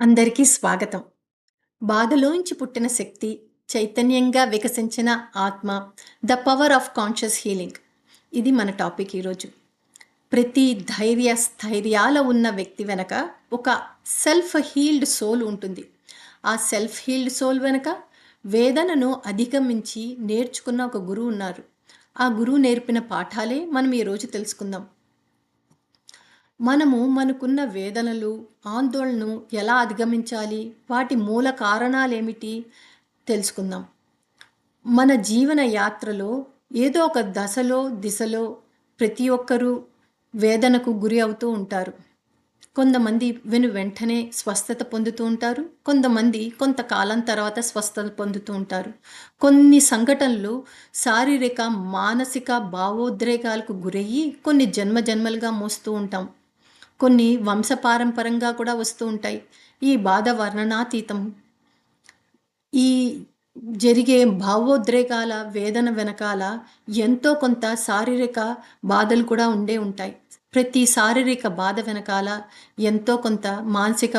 అందరికీ స్వాగతం. బాధలోంచి పుట్టిన శక్తి, చైతన్యంగా వికసించిన ఆత్మ, the power of conscious healing. ఇది మన టాపిక్ ఈరోజు. ప్రతి ధైర్య, స్థైర్యాల ఉన్న వ్యక్తి వెనక ఒక సెల్ఫ్ హీల్డ్ సోల్ ఉంటుంది. ఆ సెల్ఫ్ హీల్డ్ సోల్ వెనక వేదనను అధిగమించి నేర్చుకున్న ఒక గురువు ఉన్నారు. ఆ గురువు నేర్పిన పాఠాలే మనం ఈరోజు తెలుసుకుందాం. మనము మనకున్న వేదనలు, ఆందోళనను ఎలా అధిగమించాలి? వాటి మూల కారణాలేమిటి? తెలుసుకుందాం. మన జీవన యాత్రలో ఏదో ఒక దశలో, దిశలో ప్రతి ఒక్కరూ వేదనకు గురి అవుతూ ఉంటారు. కొంతమంది వెను వెంటనే స్వస్థత పొందుతూ ఉంటారు. కొంతమంది కొంతకాలం తర్వాత స్వస్థత పొందుతూ ఉంటారు. కొన్ని సంఘటనలు శారీరక, మానసిక భావోద్రేకాలకు గురయ్యి కొన్ని జన్మ జన్మలుగా మోస్తూ ఉంటాం. కొన్ని వంశపారంపరంగా కూడా వస్తూ ఉంటాయి. ఈ బాధ వర్ణనాతీతం. ఈ జరిగే భావోద్రేకాల వేదన వెనకాల ఎంతో కొంత శారీరక బాధలు కూడా ఉండే ఉంటాయి. ప్రతి శారీరక బాధ వెనకాల ఎంతో కొంత మానసిక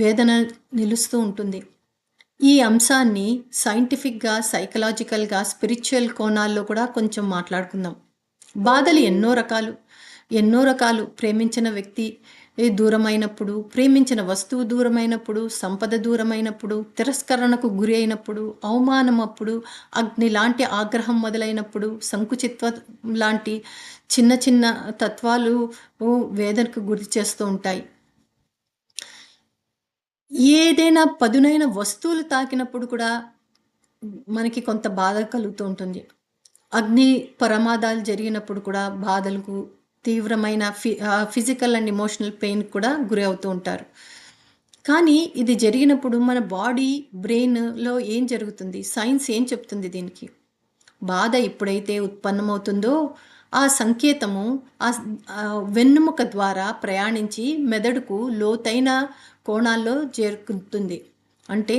వేదన నిలుస్తూ ఉంటుంది. ఈ అంశాన్ని సైంటిఫిక్‌గా, సైకలాజికల్‌గా, స్పిరిచువల్ కోణాల్లో కూడా కొంచెం మాట్లాడుకుందాం. బాధలు ఎన్నో రకాలు. ఎన్నో రకాలు. ప్రేమించిన వ్యక్తి దూరమైనప్పుడు, ప్రేమించిన వస్తువు దూరమైనప్పుడు, సంపద దూరమైనప్పుడు, తిరస్కరణకు గురి అయినప్పుడు, అవమానమప్పుడు, అగ్ని లాంటి ఆగ్రహం మొదలైనప్పుడు, సంకుచిత్వం లాంటి చిన్న చిన్న తత్వాలు వేదనకు గురి చేస్తూ ఉంటాయి. ఏదైనా పదునైన వస్తువులు తాకినప్పుడు కూడా మనకి కొంత బాధ కలుగుతూ ఉంటుంది. అగ్ని ప్రమాదాలు జరిగినప్పుడు కూడా బాధలకు తీవ్రమైన ఫి ఫిజికల్ అండ్ ఎమోషనల్ పెయిన్ కూడా గురి అవుతూ ఉంటారు. కానీ ఇది జరిగినప్పుడు మన బాడీ, బ్రెయిన్‌లో ఏం జరుగుతుంది? సైన్స్ ఏం చెప్తుంది దీనికి? బాధ ఎప్పుడైతే ఉత్పన్నమవుతుందో ఆ సంకేతము ఆ వెన్నుముక ద్వారా ప్రయాణించి మెదడుకు లోతైన కోణాల్లో చేరుకుంటుంది. అంటే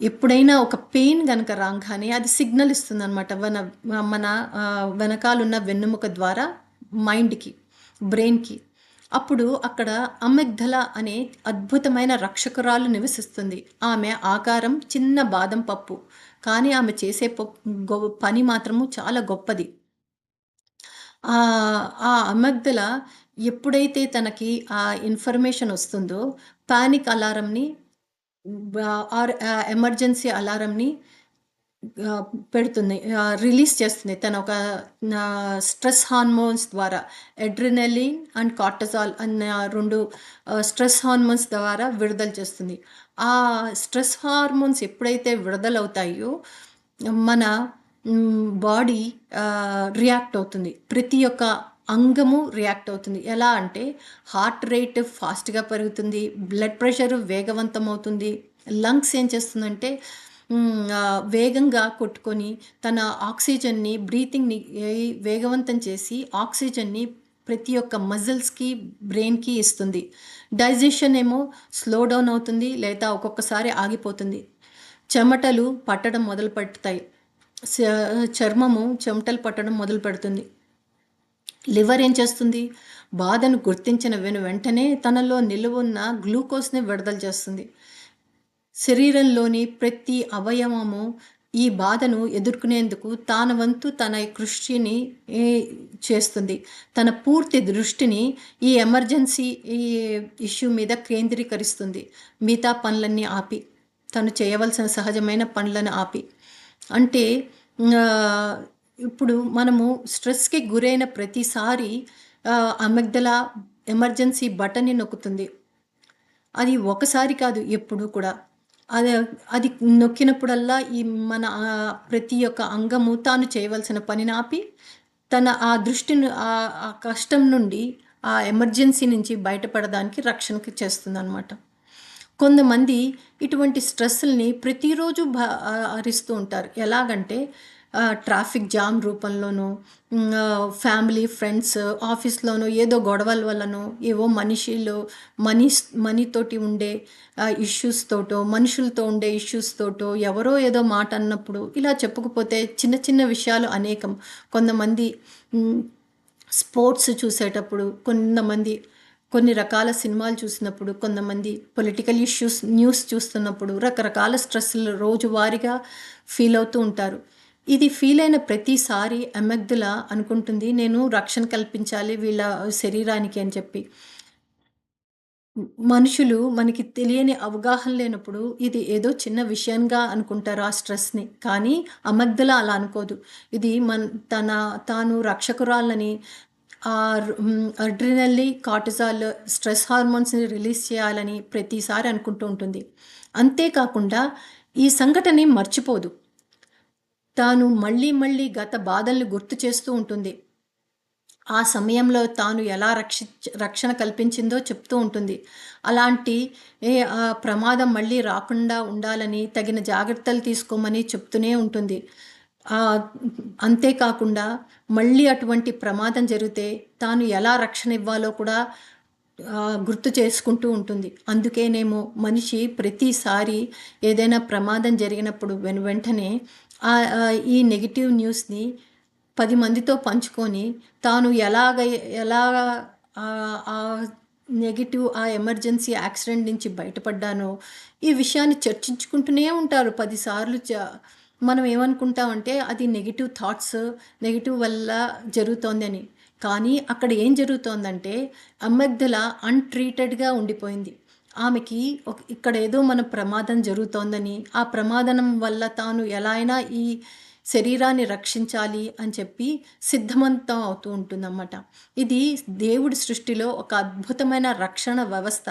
ఎప్పుడైనా ఒక పెయిన్ కనుక రాంగానే అది సిగ్నల్ ఇస్తుంది అనమాట మన మన వెనకాలన్న వెనకాలున్న ద్వారా మైండ్‌కి, బ్రెయిన్‌కి. అప్పుడు అక్కడ అమెగ్ధల అనే అద్భుతమైన రక్షకురాలు నివసిస్తుంది. ఆమె ఆకారం చిన్న బాదం పప్పు. కానీ ఆమె చేసే గొ పని మాత్రము చాలా గొప్పది. ఆ అమెగ్ధల ఎప్పుడైతే తనకి ఆ ఇన్ఫర్మేషన్ వస్తుందో పానిక్ అలారంని ఆర్ ఎమర్జెన్సీ అలారంని పెడుతుంది. రిలీజ్ చేస్తుంది. తన ఒక స్ట్రెస్ హార్మోన్స్ ద్వారా ఎడ్రినలిన్ అండ్ కార్టజాల్ అన్న రెండు స్ట్రెస్ హార్మోన్స్ ద్వారా విడుదల చేస్తుంది. ఆ స్ట్రెస్ హార్మోన్స్ ఎప్పుడైతే విడుదలవుతాయో మన బాడీ రియాక్ట్ అవుతుంది. ప్రతి ఒక్క అంగము రియాక్ట్ అవుతుంది. ఎలా అంటే హార్ట్ రేట్ ఫాస్ట్‌గా పెరుగుతుంది. Blood pressure వేగవంతమవుతుంది. లంగ్స్ ఏం చేస్తుందంటే వేగంగా కొట్టుకొని తన ఆక్సిజన్‌ని బ్రీతింగ్‌ని వేగవంతం చేసి ఆక్సిజన్‌ని ప్రతి ఒక్క మజిల్స్‌కి, బ్రెయిన్‌కి ఇస్తుంది. డైజెషన్ ఏమో స్లో డౌన్ అవుతుంది. లేదా ఒక్కొక్కసారి ఆగిపోతుంది. చెమటలు పట్టడం మొదలు పెడతాయి చర్మము చెమటలు పట్టడం మొదలుపెడుతుంది. లివర్ ఏం చేస్తుంది? బాధను గుర్తించిన వెను వెంటనే తనలో నిలువున్న గ్లూకోజ్‌ని విడుదల చేస్తుంది. శరీరంలోని ప్రతి అవయవము ఈ బాధను ఎదుర్కొనేందుకు తన వంతు తన కృషిని చేస్తుంది. తన పూర్తి దృష్టిని ఈ ఎమర్జెన్సీ ఈ ఇష్యూ మీద కేంద్రీకరిస్తుంది. మిగతా పనులన్నీ ఆపి. తను చేయవలసిన సహజమైన పనులను ఆపి. అంటే ఇప్పుడు మనము స్ట్రెస్‌కి గురైన ప్రతిసారి అమెగ్దల ఎమర్జెన్సీ బటన్‌ని నొక్కుతుంది. అది ఒకసారి కాదు ఎప్పుడూ కూడా. అది అది నొక్కినప్పుడల్లా ఈ మన ప్రతి ఒక్క అంగము తాను చేయవలసిన పనిని ఆపి, తన ఆ దృష్టిని ఆ కష్టం నుండి, ఆ ఎమర్జెన్సీ నుంచి బయటపడడానికి రక్షణకి చేస్తుందనమాట. కొంతమంది ఇటువంటి స్ట్రెస్ని ప్రతిరోజు భరిస్తూ హరిస్తూ ఉంటారు. ఎలాగంటే ట్రాఫిక్ జామ్ రూపంలోనో, ఫ్యామిలీ, ఫ్రెండ్స్, ఆఫీస్‌లోనో ఏదో గొడవల వల్లనో, ఏవో మనిషిలో మనీస్ మనీతోటి ఉండే ఇష్యూస్తోటో ఇష్యూస్ తోటో, మనుషులతో ఉండే ఇష్యూస్ తోటో, ఎవరో ఏదో మాట అన్నప్పుడు ఇలా చెప్పుకుపోతే చిన్న చిన్న విషయాలు అనేకం. కొంతమంది స్పోర్ట్స్ చూసేటప్పుడు కొంతమంది కొన్ని రకాల సినిమాలు చూసినప్పుడు, కొంతమంది పొలిటికల్ ఇష్యూస్ న్యూస్ చూస్తున్నప్పుడు రకరకాల స్ట్రెస్‌లు రోజువారీగా ఫీల్ అవుతూ ఉంటారు. ఇది ఫీల్ అయిన ప్రతిసారి అమెగ్దుల అనుకుంటుంది నేను రక్షణ కల్పించాలి వీళ్ళ శరీరానికి అని చెప్పి. మనుషులు మనకి తెలియని అవగాహన లేనప్పుడు ఇది ఏదో చిన్న విషయంగా అనుకుంటారు ఆ స్ట్రెస్‌ని. కానీ అమెగ్దల అలా అనుకోదు. ఇది మన తన తాను రక్షకురాలని ఆ అడ్రినల్లీ, కార్టిజాల్ స్ట్రెస్ హార్మోన్స్‌ని రిలీజ్ చేయాలని ప్రతిసారి అనుకుంటూ ఉంటుంది. అంతేకాకుండా ఈ సంఘటనని మర్చిపోదు. తాను మళ్ళీ మళ్ళీ గత బాధల్ని గుర్తు చేస్తూ ఉంటుంది. ఆ సమయంలో తాను ఎలా రక్షించ్ రక్షణ కల్పించిందో చెప్తూ ఉంటుంది. అలాంటి ఏ ఆ ప్రమాదం మళ్ళీ రాకుండా ఉండాలని తగిన జాగ్రత్తలు తీసుకోమని చెప్తూనే ఉంటుంది. అంతేకాకుండా మళ్ళీ అటువంటి ప్రమాదం జరిగితే తాను ఎలా రక్షణ ఇవ్వాలో కూడా గుర్తు చేసుకుంటూ ఉంటుంది. అందుకేనేమో మనిషి ప్రతిసారి ఏదైనా ప్రమాదం జరిగినప్పుడు వెను వెంటనే ఈ నెగిటివ్ న్యూస్‌ని పది మందితో పంచుకొని తాను ఎలాగ ఎలాగా ఆ నెగిటివ్ ఆ ఎమర్జెన్సీ యాక్సిడెంట్ నుంచి బయటపడ్డానో, ఈ విషయాన్ని చర్చించుకుంటూనే ఉంటారు 10 సార్లు చ మనం ఏమనుకుంటామంటే అది నెగిటివ్ థాట్స్, నెగిటివ్ వల్ల జరుగుతోందని. కానీ అక్కడ ఏం జరుగుతోందంటే అమ్మగ్ధల అన్‌ట్రీటెడ్‌గా ఉండిపోయింది. ఆమెకి ఇక్కడ ఏదో మన ప్రమాదం జరుగుతోందని, ఆ ప్రమాదం వల్ల తాను ఎలా అయినా ఈ శరీరాన్ని రక్షించాలి అని చెప్పి సిద్ధమంతం అవుతూ ఉంటుందన్నమాట. ఇది దేవుడి సృష్టిలో ఒక అద్భుతమైన రక్షణ వ్యవస్థ.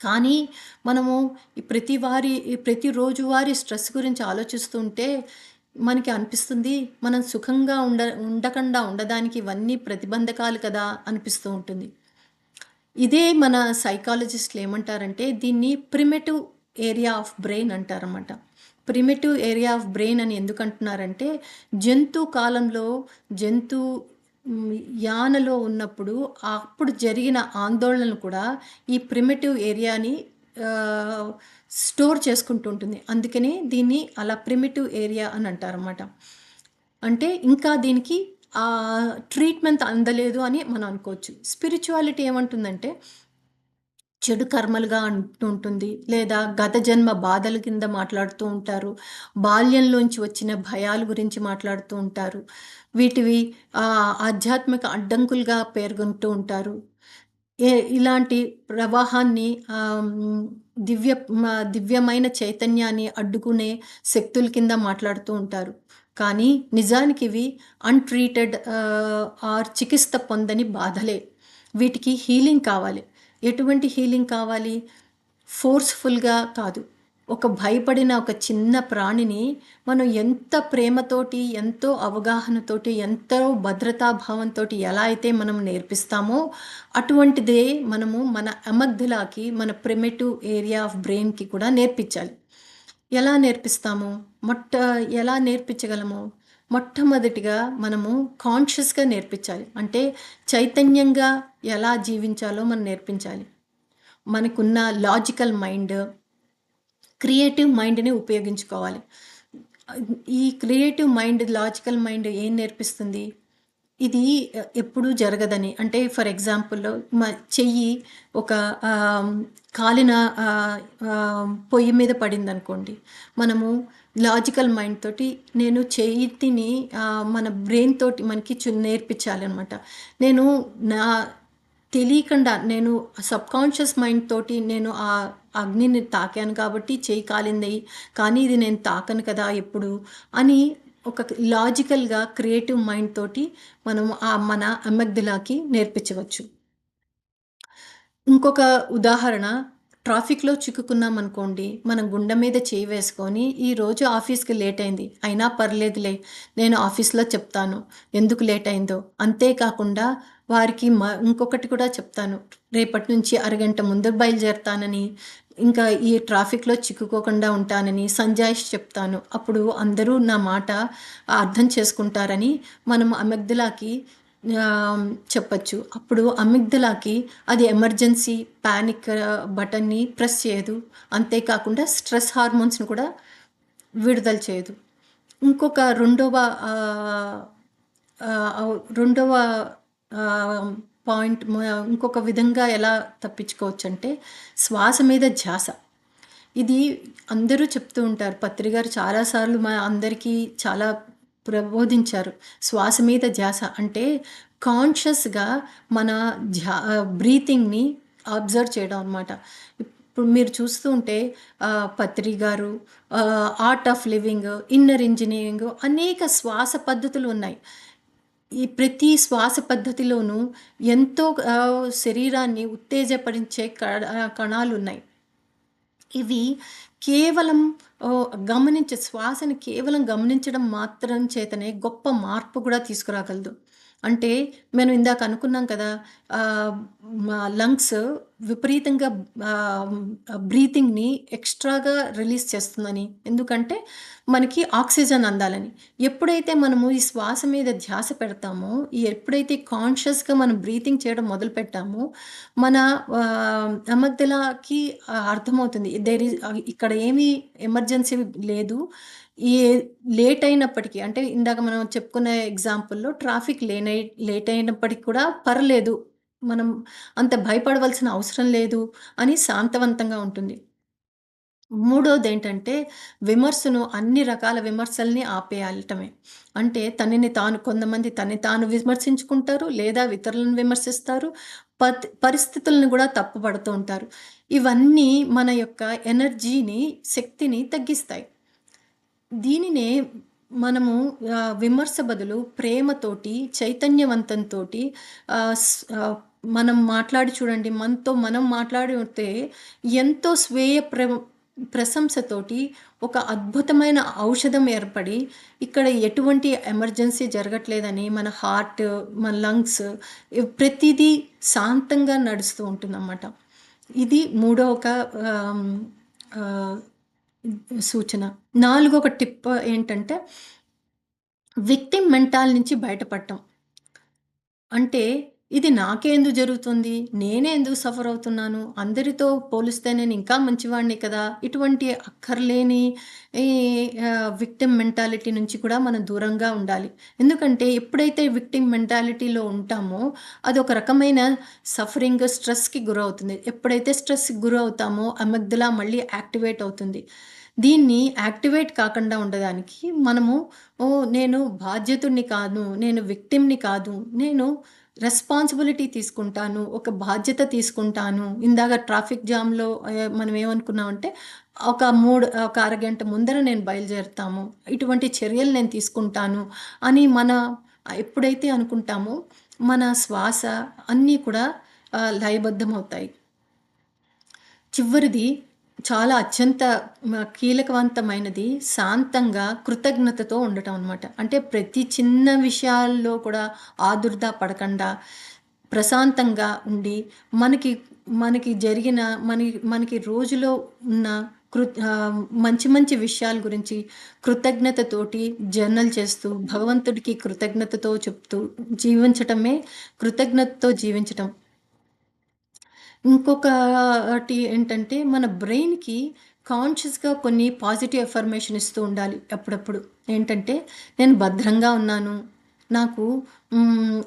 కానీ మనము ఈ ప్రతి వారి ఈ ప్రతి రోజువారీ స్ట్రెస్ గురించి ఆలోచిస్తూ ఉంటే మనకి అనిపిస్తుంది మనం సుఖంగా ఉండ ఉండకుండా ఉండడానికి ఇవన్నీ ప్రతిబంధకాలు కదా అనిపిస్తూ ఉంటుంది. ఇదే మన సైకాలజిస్ట్‌లు ఏమంటారంటే దీన్ని ప్రిమెటివ్ ఏరియా ఆఫ్ బ్రెయిన్ అంటారన్నమాట. ప్రిమిటివ్ ఏరియా ఆఫ్ బ్రెయిన్ అని ఎందుకంటున్నారంటే జంతు కాలంలో జంతు యానలో ఉన్నప్పుడు అప్పుడు జరిగిన ఆందోళనలు కూడా ఈ ప్రిమిటివ్ ఏరియాని స్టోర్ చేసుకుంటూ ఉంటుంది. అందుకనే దీన్ని అలా ప్రిమిటివ్ ఏరియా అని అంటారన్నమాట. అంటే ఇంకా దీనికి ట్రీట్మెంట్ అందలేదు అని మనం అనుకోవచ్చు. స్పిరిచువాలిటీ ఏమంటుందంటే చెడు కర్మలుగా అంటుంటుంది లేదా గత జన్మ బాధల కింద మాట్లాడుతూ ఉంటారు. బాల్యంలోంచి వచ్చిన భయాల గురించి మాట్లాడుతూ ఉంటారు. వీటివి ఆధ్యాత్మిక అడ్డంకులుగా పేర్కొంటూ ఉంటారు. ఏ ఇలాంటి ప్రవాహాన్ని దివ్య దివ్యమైన చైతన్యాన్ని అడ్డుకునే శక్తుల కింద మాట్లాడుతూ ఉంటారు. కానీ నిజానికి ఇవి అన్‌ట్రీటెడ్ ఆర్ చికిత్స పొందని బాధలే. వీటికి హీలింగ్ కావాలి. ఎటువంటి హీలింగ్ కావాలి? ఫోర్స్‌ఫుల్‌గా కాదు. ఒక భయపడిన ఒక చిన్న ప్రాణిని మనం ఎంత ప్రేమతోటి, ఎంతో అవగాహనతోటి, ఎంతో భద్రతా భావంతోటి ఎలా అయితే మనం నేర్పిస్తామో అటువంటిదే మనము మన అమగ్ధలాకి మన ప్రిమెటివ్ ఏరియా ఆఫ్ బ్రెయిన్‌కి కూడా నేర్పించాలి. ఎలా నేర్పిస్తాము? మొట్ట ఎలా నేర్పించగలము? మొట్టమొదటిగా మనము కాన్షియస్‌గా నేర్పించాలి. అంటే చైతన్యంగా ఎలా జీవించాలో మనం నేర్పించాలి. మనకున్న లాజికల్ మైండ్, క్రియేటివ్ మైండ్‌ని ఉపయోగించుకోవాలి. ఈ క్రియేటివ్ మైండ్, లాజికల్ మైండ్ ఏం నేర్పిస్తుంది? ఇది ఎప్పుడూ జరగదని అంటే ఫర్ ఎగ్జాంపుల్ మ చెయ్యి ఒక కాలిన పొయ్యి మీద పడిందనుకోండి. మనము లాజికల్ మైండ్ తోటి నేను చేతిని మన బ్రెయిన్ తోటి మనకి చు నేర్పించాలనమాట. నేను నా తెలియకుండా నేను సబ్‌కాన్షియస్ మైండ్ తోటి నేను ఆ అగ్నిని తాకాను కాబట్టి చెయ్యి కాలింది. కానీ ఇది నేను తాకను కదా ఎప్పుడు అని ఒక లాజికల్‌గా క్రియేటివ్ మైండ్ తోటి మనం ఆ మన అమగ్దలాకి నేర్పించవచ్చు. ఇంకొక ఉదాహరణ ట్రాఫిక్‌లో చిక్కుకున్నామనుకోండి. మనం గుండె మీద చేయి వేసుకొని ఈరోజు ఆఫీస్‌కి లేట్ అయింది. అయినా పర్లేదులే నేను ఆఫీస్‌లో చెప్తాను. ఎందుకు లేట్ అయిందో. అంతేకాకుండా వారికి మ ఇంకొకటి కూడా చెప్తాను. రేపటి నుంచి అరగంట ముందు బయలుదేరతానని, ఇంకా ఈ ట్రాఫిక్‌లో చిక్కుకోకుండా ఉంటానని సంజాయిష్ చెప్తాను. అప్పుడు అందరూ నా మాట అర్థం చేసుకుంటారని మనం అమగ్దలాకి చెప్పచ్చు అప్పుడు అమిగ్దలాకి అది ఎమర్జెన్సీ ప్యానిక్ బటన్‌ని ప్రెస్ చేయదు. అంతేకాకుండా స్ట్రెస్ హార్మోన్స్‌ని కూడా విడుదల చేయదు. ఇంకొక రెండవ రెండవ పాయింట్ ఇంకొక విధంగా ఎలా తప్పించుకోవచ్చంటే శ్వాస మీద ధ్యాస. ఇది అందరూ చెప్తూ ఉంటారు. పత్రి గారు చాలాసార్లు మా అందరికీ చాలా ప్రబోధించారు. శ్వాస మీద ధ్యాస అంటే కాన్షియస్‌గా మన ధ్యా బ్రీతింగ్‌ని అబ్జర్వ్ చేయడం అనమాట. ఇప్పుడు మీరు చూస్తూ ఉంటే పత్రి గారు art of living, inner engineering అనేక శ్వాస పద్ధతులు ఉన్నాయి. ఈ ప్రతి శ్వాస పద్ధతిలోనూ ఎంతో శరీరాన్ని ఉత్తేజపరించే కణ కణాలున్నాయి. ఇవి కేవలం గమనించే శ్వాసని కేవలం గమనించడం మాత్రం చేతనే గొప్ప మార్పు కూడా తీసుకురాగలదు. అంటే మనం ఇందాక అనుకున్నాం కదా! మా లంగ్స్ విపరీతంగా బ్రీతింగ్‌ని ఎక్స్‌ట్రాగా రిలీజ్ చేస్తుందని. ఎందుకంటే మనకి ఆక్సిజన్ అందాలని. ఎప్పుడైతే మనము ఈ శ్వాస మీద ధ్యాస పెడతామో, ఈ ఎప్పుడైతే కాన్షియస్‌గా మనం బ్రీతింగ్ చేయడం మొదలు పెట్టామో మన ఆహ్, అమగ్దలాకి అర్థమవుతుంది. దేర్ ఇక్కడ ఏమీ ఎమర్జెన్సీ లేదు. ఈ లేట్ అయినప్పటికీ అంటే ఇందాక మనం చెప్పుకున్న ఎగ్జాంపుల్‌లో ట్రాఫిక్ లేనై లేట్ అయినప్పటికీ కూడా పర్లేదు. మనం అంత భయపడవలసిన అవసరం లేదు అని శాంతవంతంగా ఉంటుంది. మూడోది ఏంటంటే విమర్శను అన్ని రకాల విమర్శల్ని ఆపేయటమే. అంటే తనని తాను కొంతమంది తనని తాను విమర్శించుకుంటారు. లేదా ఇతరులను విమర్శిస్తారు. పరిస్థితులను కూడా తప్పుపడుతూ ఉంటారు. ఇవన్నీ మన యొక్క ఎనర్జీని, శక్తిని తగ్గిస్తాయి. దీనినే మనము విమర్శ బదులు ప్రేమతోటి, చైతన్యవంతంతో మనం మాట్లాడి చూడండి. మనతో మనం మాట్లాడితే ఎంతో స్వేయ ప్ర ప్రశంసతోటి ఒక అద్భుతమైన ఔషధం ఏర్పడి, ఇక్కడ ఎటువంటి ఎమర్జెన్సీ జరగట్లేదని మన హార్ట్, మన లంగ్స్ ప్రతిదీ శాంతంగా నడుస్తూ ఉంటుందన్నమాట. ఇది మూడో ఒక సూచన నాలుగో ఒక టిప్ ఏంటంటే విక్టిమ్ మెంటాల్ నుంచి బయటపడటం. అంటే ఇది నాకేందు జరుగుతుంది? నేనే ఎందుకు సఫర్ అవుతున్నాను? అందరితో పోలిస్తే నేను ఇంకా మంచివాడిని కదా! ఇటువంటి అక్కర్లేని ఈ విక్టిమ్ మెంటాలిటీ నుంచి కూడా మనం దూరంగా ఉండాలి. ఎందుకంటే ఎప్పుడైతే విక్టిమ్ మెంటాలిటీలో ఉంటామో అది ఒక రకమైన సఫరింగ్, స్ట్రెస్‌కి గురవుతుంది. ఎప్పుడైతే స్ట్రెస్‌కి గురవుతామో అమిగ్దలా మళ్ళీ యాక్టివేట్ అవుతుంది. దీన్ని యాక్టివేట్ కాకుండా ఉండడానికి మనము నేను బాధ్యతుడిని కాదు. నేను విక్టిమ్‌ని కాదు. నేను రెస్పాన్సిబిలిటీ తీసుకుంటాను. ఒక బాధ్యత తీసుకుంటాను. ఇందాక ట్రాఫిక్ జామ్‌లో మనం ఏమనుకున్నామంటే ఒక మూడు ఒక అరగంట ముందర నేను బయలుదేరుతాము. ఇటువంటి చర్యలు నేను తీసుకుంటాను అని మన ఎప్పుడైతే అనుకుంటామో మన శ్వాస అన్నీ కూడా లయబద్ధమవుతాయి. చివరిది చాలా అత్యంత కీలకవంతమైనది శాంతంగా కృతజ్ఞతతో ఉండటం అనమాట. అంటే ప్రతి చిన్న విషయాల్లో కూడా ఆదుర్దా పడకుండా ప్రశాంతంగా ఉండి మనకి మనకి జరిగిన మన మనకి రోజులో ఉన్న కృ మంచి మంచి విషయాల గురించి కృతజ్ఞతతోటి జర్నల్ చేస్తూ భగవంతుడికి కృతజ్ఞతతో చెప్తూ జీవించటమే కృతజ్ఞతతో జీవించటం. ఇంకొకటి ఏంటంటే మన బ్రెయిన్‌కి కాన్షియస్‌గా కొన్ని పాజిటివ్ ఎఫర్మేషన్ ఇస్తూ ఉండాలి అప్పుడప్పుడు. ఏంటంటే నేను భద్రంగా ఉన్నాను. నాకు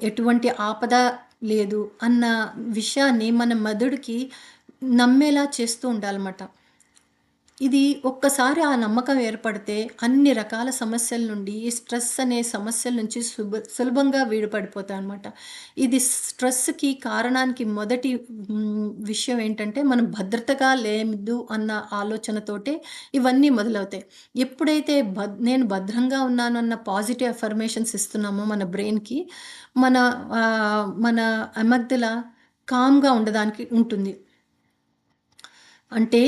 ఎటువంటి ఆపద లేదు అన్న విషయాన్ని మన మెదడుకి నమ్మేలా చేస్తూ ఉండాలన్నమాట. ఇది ఒక్కసారి ఆ నమ్మకం ఏర్పడితే అన్ని రకాల సమస్యల నుండి ఈ స్ట్రెస్ అనే సమస్యల నుంచి సుబ సులభంగా వీడుపడిపోతామన్నమాట. ఇది స్ట్రెస్‌కి కారణానికి మొదటి విషయం ఏంటంటే మనం భద్రతగా లేదు అన్న ఆలోచనతోటే ఇవన్నీ మొదలవుతాయి. ఎప్పుడైతే భద్ నేను భద్రంగా ఉన్నాను అన్న పాజిటివ్ అఫర్మేషన్స్ ఇస్తున్నామో మన బ్రెయిన్‌కి మన మన అమగ్దల కామ్‌గా ఉండడానికి ఉంటుంది. అంటే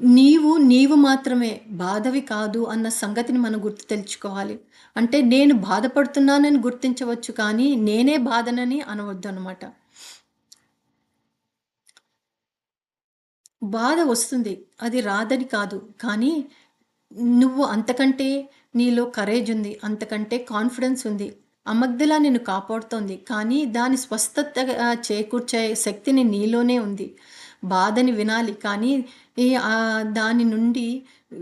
నీవు, నీవు మాత్రమే బాధవి కాదు అన్న సంగతిని మనం గుర్తు తెలుసుకోవాలి అంటే నేను బాధపడుతున్నానని గుర్తించవచ్చు కానీ నేనే బాధనని అనవద్దు అనమాట బాధ వస్తుంది. అది రాదని కాదు. కానీ నువ్వు అంతకంటే నీలో కరేజ్ ఉంది. అంతకంటే కాన్ఫిడెన్స్ ఉంది. అమగ్దల నిన్ను కాపాడుతోంది. కానీ దాని స్వస్థత చేకూర్చే శక్తిని నీలోనే ఉంది. బాధని వినాలి. కానీ ఈ దాని నుండి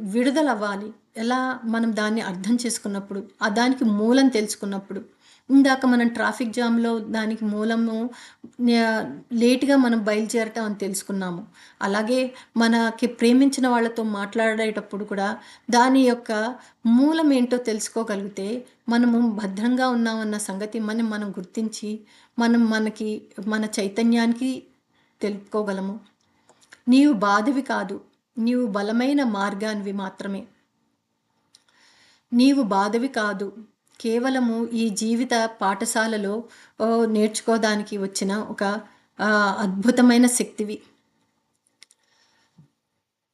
విడుదలవ్వాలి. ఎలా మనం దాన్ని అర్థం చేసుకున్నప్పుడు, ఆ దానికి మూలం తెలుసుకున్నప్పుడు. ఇందాక మనం ట్రాఫిక్ జామ్‌లో దానికి మూలము లేట్‌గా మనం బయలుదేరటం అని తెలుసుకున్నాము. అలాగే మనకి ప్రేమించిన వాళ్ళతో మాట్లాడేటప్పుడు కూడా దాని యొక్క మూలం ఏంటో తెలుసుకోగలిగితే మనము భద్రంగా ఉన్నామన్న సంగతి మనం మనం గుర్తించి మనం మనకి మన చైతన్యానికి తెలుపుకోగలము. నీవు బాధవి కాదు. నీవు బలమైన మార్గానివి మాత్రమే. నీవు బాధవి కాదు. కేవలము ఈ జీవిత పాఠశాలలో నేర్చుకోవడానికి వచ్చిన ఒక అద్భుతమైన శక్తివి.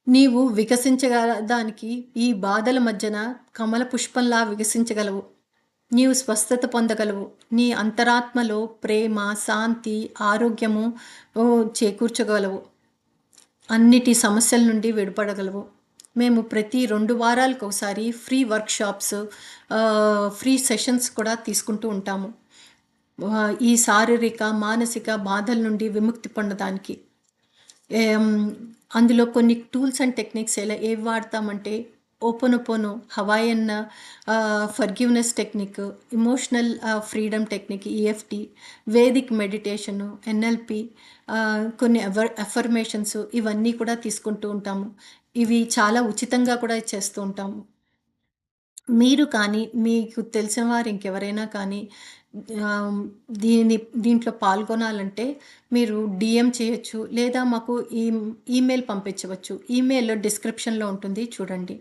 నీవు వికసించగలదానికి ఈ బాధల మధ్యన కమల పుష్పంలా వికసించగలవు. నీవు స్వస్థత పొందగలవు. నీ అంతరాత్మలో ప్రేమ, శాంతి, ఆరోగ్యము చేకూర్చగలవు. అన్నిటి సమస్యల నుండి విడిపడగలవు. మేము ప్రతి 2 వారాలకొకసారి ఫ్రీ వర్క్‌షాప్స్ ఫ్రీ సెషన్స్ కూడా తీసుకుంటూ ఉంటాము. ఈ శారీరక, మానసిక బాధల నుండి విముక్తి పొందడానికి. అందులో కొన్ని టూల్స్ అండ్ టెక్నిక్స్ ఎలా ఏవి వాడతామంటే ho'oponopono, Hawaiian forgiveness technique, emotional freedom technique EFT, Vedic meditation, NLP కొన్ని అవర్ అఫర్మేషన్స్ ఇవన్నీ కూడా తీసుకుంటూ ఉంటాము. ఇవి చాలా ఉచితంగా కూడా చేస్తూ ఉంటాము. మీరు కానీ, మీకు తెలిసిన వారు ఇంకెవరైనా కానీ దీని దీంట్లో పాల్గొనాలంటే మీరు డీఎం చేయొచ్చు. లేదా మాకు ఈ ఈమెయిల్ పంపించవచ్చు. ఈమెయిల్ డిస్క్రిప్షన్‌లో ఉంటుంది చూడండి.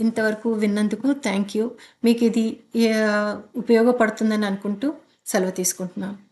ఇంతవరకు విన్నందుకు థ్యాంక్ యూ. మీకు ఇది ఉపయోగపడుతుందని అనుకుంటూ సెలవు తీసుకుంటున్నాను.